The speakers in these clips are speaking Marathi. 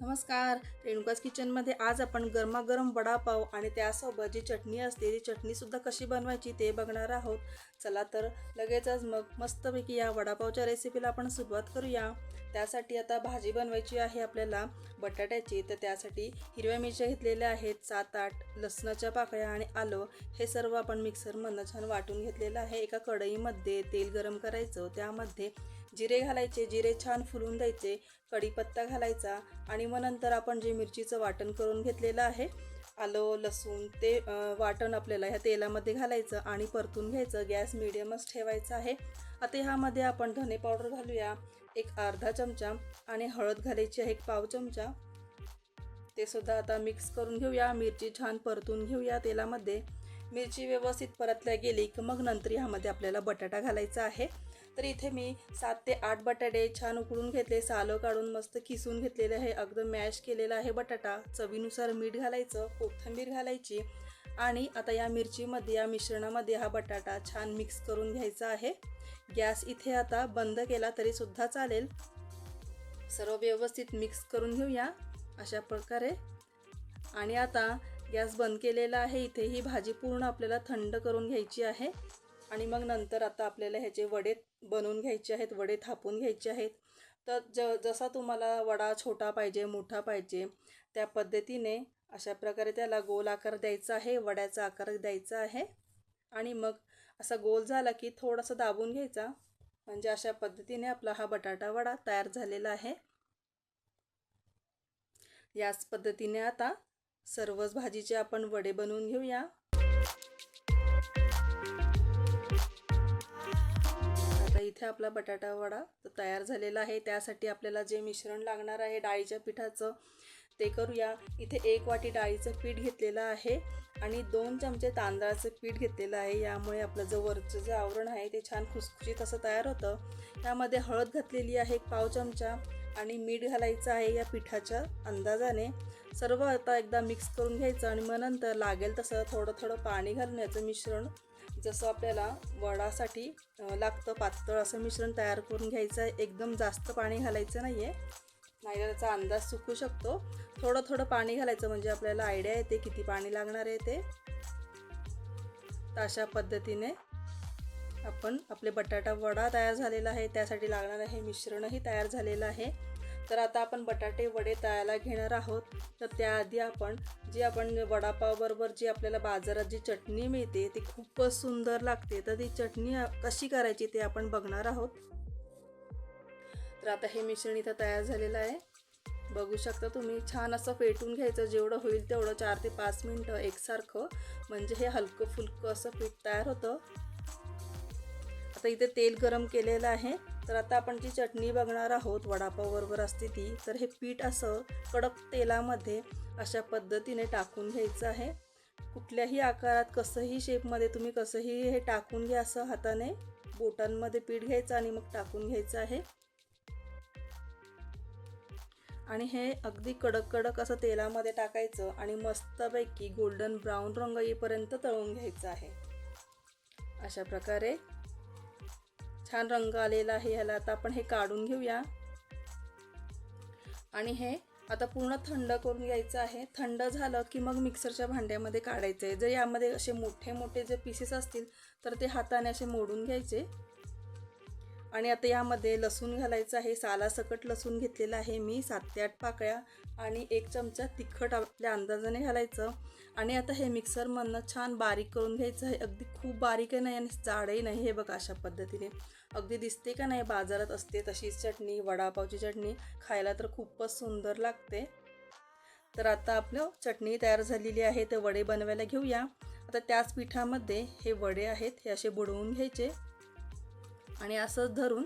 नमस्कार. रेणुकाज किचनमध्ये आज आपण गरमागरम वडापाव आणि त्यासोबत जी चटणी असते ती चटणीसुद्धा कशी बनवायची ते बघणार आहोत. चला तर लगेचच मग मस्तपैकी या वडापावच्या रेसिपीला आपण सुरुवात करूया. त्यासाठी आता भाजी बनवायची आहे आपल्याला बटाट्याची. तर त्यासाठी हिरव्या मिरच्या घेतलेल्या आहेत सात आठ लसणाच्या पाकळ्या आणि आलं. हे सर्व आपण मिक्सरमधनं छान वाटून घेतलेलं आहे. एका कढईमध्ये तेल गरम करायचं. त्यामध्ये जिरे घालायचे जिरे छान फुलून द्यायचे कढीपत्ता घालायचा आणि मग नंतर आपण जे मिरचीचं वाटण करून घेतलेलं आहे आलं लसूण ते वाटण आपल्याला ह्या तेलामध्ये घालायचं आणि परतून घ्यायचं. गॅस मिडियमच ठेवायचा आहे. आता ह्यामध्ये आपण धने पावडर घालूया एक अर्धा चमचा आणि हळद घालायची आहे एक पाव चमचा. ते सुद्धा आता मिक्स करून घेऊया मिरची छान परतून घेऊया तेलामध्ये. मिरची व्यवस्थित परतल्या गेली की मग नंतर ह्यामध्ये आपल्याला बटाटा घालायचा आहे. तर इथे मी सात ते आठ बटाटे छान उकळून घेतले सालं काढून मस्त किसून घेतलेले आहे. अगदी मॅश केलेला आहे बटाटा. चवीनुसार मीठ घालायचं कोथिंबीर घालायची आणि आता या मिरचीमध्ये या मिश्रणामध्ये हा बटाटा छान मिक्स करून घ्यायचा आहे. गॅस इथे आता बंद केला तरीसुद्धा चालेल. सर्व व्यवस्थित मिक्स करून घेऊया अशा प्रकारे. आणि आता गॅस बंद केलेला आहे. इथे ही भाजी पूर्ण आपल्याला थंड करून घ्यायची आहे. आणि मग नंतर आता आपल्याला ह्याचे वडे बनवून घ्यायचे आहेत वडे थापून घ्यायचे आहेत. तर ज जसा तुम्हाला वडा छोटा पाहिजे मोठा पाहिजे त्या पद्धतीने अशा प्रकारे त्याला गोल आकार द्यायचा आहे वड्याचा आकार द्यायचा आहे. आणि मग असा गोल झाला की थोडासा दाबून घ्यायचा. म्हणजे अशा पद्धतीने आपला हा बटाटा वडा तयार झालेला आहे. याच पद्धतीने आता सर्वच भाजीचे आपण वडे बनवून घेऊया. इथे आपला बटाटा वडा तो तयार झालेला आहे. त्यासाठी आपल्याला जे मिश्रण लागणार आहे डाळीच्या पिठाचं ते करूया. इथे एक वाटी डाळीचं पीठ घेतलेलं आहे आणि दोन चमचे तांदळाचं पीठ घेतलेलं आहे. यामुळे आपलं जो वरचं जे आवरण आहे ते छान खुसखुशीत असं तयार होतं. त्यामध्ये हळद घातलेली आहे एक पाव चमचा आणि मीठ घालायचं आहे या पिठाच्या अंदाजाने. सर्व आता एकदा मिक्स करून घ्यायचं आणि मग नंतर लागेल तसं थोडं थोडं पाणी घालून याचं मिश्रण जसं आपल्याला वडासाठी लागतं पातळ असं मिश्रण तयार करून घ्यायचं आहे. एकदम जास्त पाणी घालायचं नाही आहे नाही तर त्याचा अंदाज चुकू शकतो. थोडं थोडं पाणी घालायचं म्हणजे आपल्याला आयडिया येते किती पाणी लागणार आहे ते. तर अशा पद्धतीने आपण आपले बटाटा वडा तयार झालेला आहे. त्यासाठी लागणारं हे मिश्रणही तयार झालेलं आहे. तर आता आपण बटाटे वडे तळायला घेणार आहोत. तर त्याआधी आपण जी आपण वडापावबरोबर जी आपल्याला बाजारात जी चटणी मिळते ती खूपच सुंदर लागते. तर ती चटणी कशी करायची ते आपण बघणार आहोत. तर आता हे मिश्रण इथं तयार झालेलं आहे. बघू शकता तुम्ही छान असं फेटून घ्यायचं. जेवढं होईल तेवढं चार ते पाच मिनटं एकसारखं. म्हणजे हे हलकं फुलकं असं पीठ तयार होतं. आता इथे तेल गरम केलेलं आहे. तर आता आपण जी चटणी बघणार आहोत वडापावबरोबर असते ती तर हे पीठ असं कडक तेलामध्ये अशा पद्धतीने टाकून घ्यायचं आहे. कुठल्याही आकारात कसंही शेपमध्ये तुम्ही कसंही हे टाकून घ्या असं हाताने. बोटांमध्ये पीठ घ्यायचं आणि मग टाकून घ्यायचं आहे. आणि हे अगदी कडक कडक असं तेलामध्ये टाकायचं आणि मस्तपैकी गोल्डन ब्राऊन रंग येईपर्यंत तळून घ्यायचं आहे. अशा प्रकारे छान रंग आलेला आहे ह्याला. आता आपण हे काढून घेऊया. आणि हे आता पूर्ण थंड करून घ्यायचं आहे. थंड झालं की मग मिक्सरच्या भांड्यामध्ये काढायचं आहे जर यामध्ये असे मोठे मोठे जे पीसेस असतील तर ते हाताने असे मोडून घ्यायचे. आणि आता यामध्ये लसूण घालायचं आहे. सालासकट लसूण घेतलेला आहे मी सात ते आठ पाकळ्या आणि एक चमचा तिखट आपल्या अंदाजाने घालायचं. आणि आता हे मिक्सरमधनं छान बारीक करून घ्यायचं आहे. अगदी खूप बारीकही नाही आणि जाडही नाही हे बघा अशा पद्धतीने. अगदी दिसते का नाही बाजारात असते तशीच चटणी वडापावची चटणी खायला तर खूपच सुंदर लागते. तर आता आपलं चटणी तयार झालेली आहे तर वडे बनवायला घेऊया. आता त्याच पिठामध्ये हे वडे आहेत हे असे बुडवून घ्यायचे. आणि असंच धरून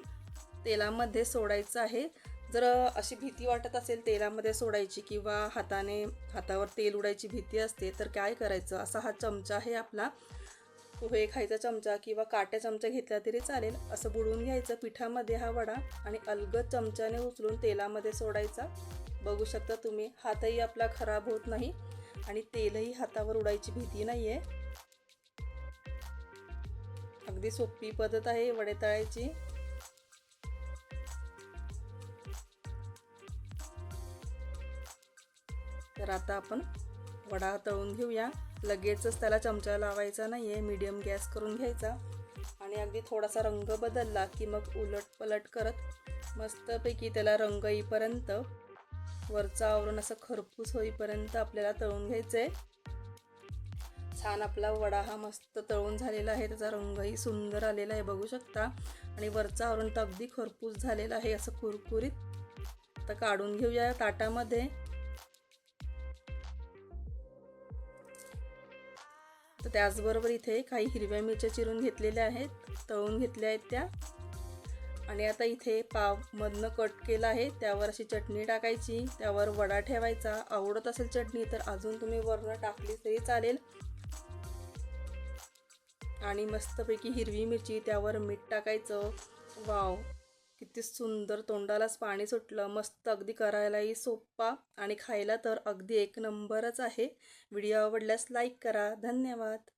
तेलामध्ये सोडायचं आहे. जर अशी भीती वाटत असेल तेलामध्ये सोडायची किंवा हाताने हातावर तेल उडायची भीती असते तर काय करायचं? असा हा चमचा आहे आपला. पोहे खायचा चमचा किंवा काट्या चमचा घेतला तरी चालेल. असं बुडवून घ्यायचं. पिठामध्ये हा वडा आणि अलगद चमच्याने उचलून तेलामध्ये सोडायचा. बघू शकता तुम्ही हातही आपला खराब होत नाही आणि तेलही हातावर उडायची भीती नाही आहे अगदी सोपी पद्धत आहे वडे तळायची. तर आता आपण वडा तळून घेऊया. लगेचच त्याला चमचा लावायचा नाही आहे मीडियम गॅस करून घ्यायचा. आणि अगदी थोडासा रंग बदलला की मग उलट पलट करत मस्तपैकी त्याला रंग येईपर्यंत वरचं आवरण असं खरपूस होईपर्यंत आपल्याला तळून घ्यायचं आहे छान आपला वडा हा मस्त तळून झालेला आहे त्याचा रंगही सुंदर आलेला आहे बघू शकता. आणि वरचं आवरण तर अगदी खरपूस झालेलं आहे असं कुरकुरीत. तर काढून घेऊया ताटामध्ये. तर त्याचबरोबर इथे काही हिरव्या मिरच्या चिरून घेतलेल्या आहेत तळून घेतल्या आहेत त्या. आणि आता इथे पावमधनं कट केलं आहे त्यावर अशी चटणी टाकायची त्यावर वडा ठेवायचा. आवडत असेल चटणी तर अजून तुम्ही वरनं टाकली तरी चालेल. आणि मस्तपैकी हिरवी मिरची त्यावर मीठ टाकायचं. वाव. किती सुंदर तोंडालाच पाणी सुटलं. मस्त अगदी करायलाही सोपा आणि खायला तर अगदी एक नंबरच आहे. व्हिडिओ आवडल्यास लाईक करा. धन्यवाद.